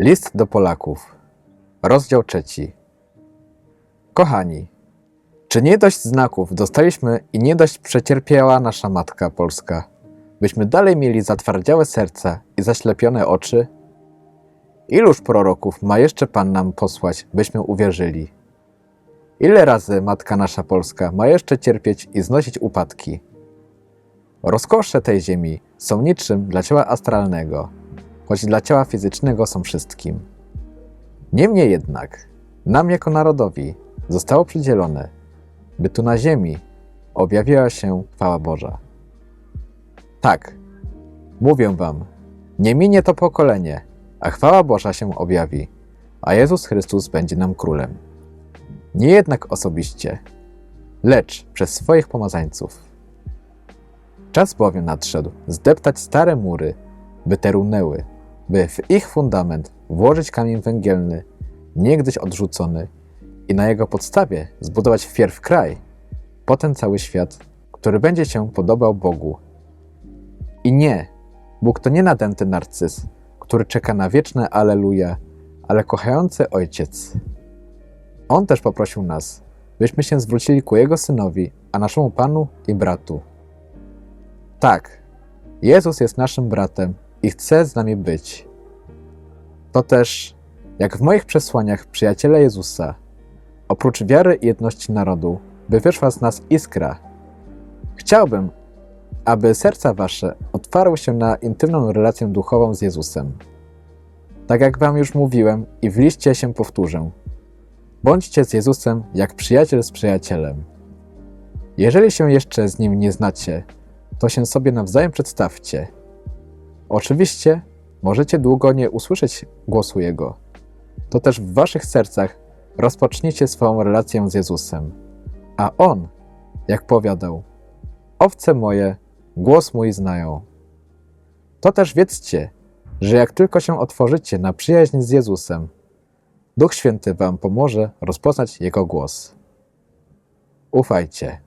List do Polaków, rozdział trzeci. Kochani, czy nie dość znaków dostaliśmy i nie dość przecierpiała nasza matka Polska, byśmy dalej mieli zatwardziałe serca i zaślepione oczy? Iluż proroków ma jeszcze Pan nam posłać, byśmy uwierzyli? Ile razy matka nasza Polska ma jeszcze cierpieć i znosić upadki? Rozkosze tej ziemi są niczym dla ciała astralnego, choć dla ciała fizycznego są wszystkim. Niemniej jednak, nam jako narodowi zostało przydzielone, by tu na ziemi objawiła się chwała Boża. Tak, mówię wam, nie minie to pokolenie, a chwała Boża się objawi, a Jezus Chrystus będzie nam królem. Nie jednak osobiście, lecz przez swoich pomazańców. Czas bowiem nadszedł zdeptać stare mury, by te runęły, by w ich fundament włożyć kamień węgielny, niegdyś odrzucony, i na jego podstawie zbudować wpierw kraj, potem cały świat, który będzie się podobał Bogu. I nie, Bóg to nie nadęty narcyz, który czeka na wieczne Aleluja, ale kochający Ojciec. On też poprosił nas, byśmy się zwrócili ku Jego Synowi, a naszemu Panu i Bratu. Tak, Jezus jest naszym bratem i chce z nami być. To też, jak w moich przesłaniach przyjaciele Jezusa, oprócz wiary i jedności narodu, by wyszła z nas iskra. Chciałbym, aby serca wasze otwarły się na intymną relację duchową z Jezusem. Tak jak wam już mówiłem i w liście się powtórzę. Bądźcie z Jezusem jak przyjaciel z przyjacielem. Jeżeli się jeszcze z nim nie znacie, to się sobie nawzajem przedstawcie. Oczywiście możecie długo nie usłyszeć głosu Jego. To też w waszych sercach rozpocznijcie swoją relację z Jezusem. A On, jak powiadał, owce moje, głos mój znają. To też wiedzcie, że jak tylko się otworzycie na przyjaźń z Jezusem, Duch Święty wam pomoże rozpoznać Jego głos. Ufajcie.